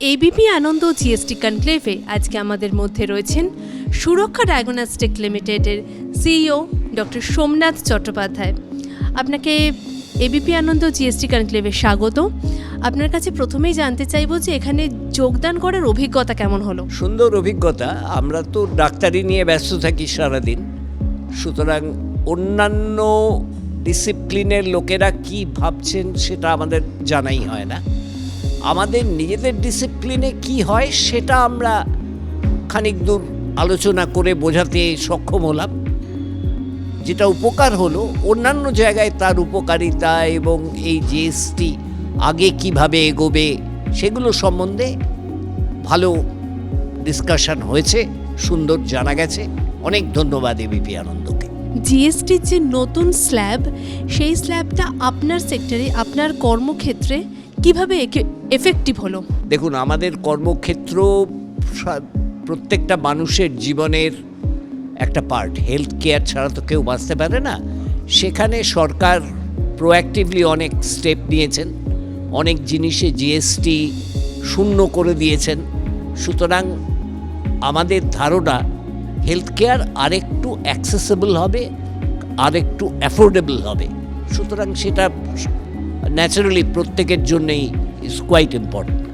ABP আনন্দ GST কনক্লেভে আজকে আমাদের মধ্যে রয়েছেন সুরক্ষা ডায়াগনস্টিক লিমিটেডের সিইও ডক্টর সোমনাথ চট্টোপাধ্যায়। আপনাকে এবিপি আনন্দ জিএসটি কনক্লেভে স্বাগত। আপনার কাছে প্রথমেই জানতে চাইব যে এখানে যোগদান করার অভিজ্ঞতা কেমন হলো? সুন্দর অভিজ্ঞতা। আমরা তো ডাক্তারি নিয়ে ব্যস্ত থাকি সারাদিন। সুতরাং অন্যান্য ডিসিপ্লিনের লোকেরা কি ভাবছেন সেটা আমাদের জানাই হয় না। আমাদের নিজেদের ডিসিপ্লিনে কি হয় সেটা আমরা খানিক দূর আলোচনা করে বোঝাতে সক্ষম হলাম। যেটা উপকার হলো, অন্যান্য জায়গায় তার উপকারিতা এবং এই জিএসটি আগে কীভাবে এগোবে সেগুলো সম্বন্ধে ভালো ডিসকাশন হয়েছে, সুন্দর জানা গেছে। অনেক ধন্যবাদ এবিপি আনন্দকে। জিএসটির যে নতুন স্ল্যাব সেই স্ল্যাবটা আপনার সেক্টরে আপনার কর্মক্ষেত্রে কীভাবে একে এফেক্টিভ হলো? দেখুন, আমাদের কর্মক্ষেত্র প্রত্যেকটা মানুষের জীবনের একটা পার্ট হেলথ কেয়ার ছাড়া তো কেউ বাঁচতে পারে না। সেখানে সরকার প্রোঅ্যাক্টিভলি অনেক স্টেপ নিয়েছেন। অনেক জিনিসে জিএসটি শূন্য করে দিয়েছেন। সুতরাং আমাদের ধারণা হেলথ কেয়ার আরেকটু অ্যাক্সেসেবল হবে, আরেকটু অ্যাফোর্ডেবল হবে। সুতরাং সেটা ন্যাচারালি প্রত্যেকের জন্যেই ইজ কোয়াইট ইম্পর্টেন্ট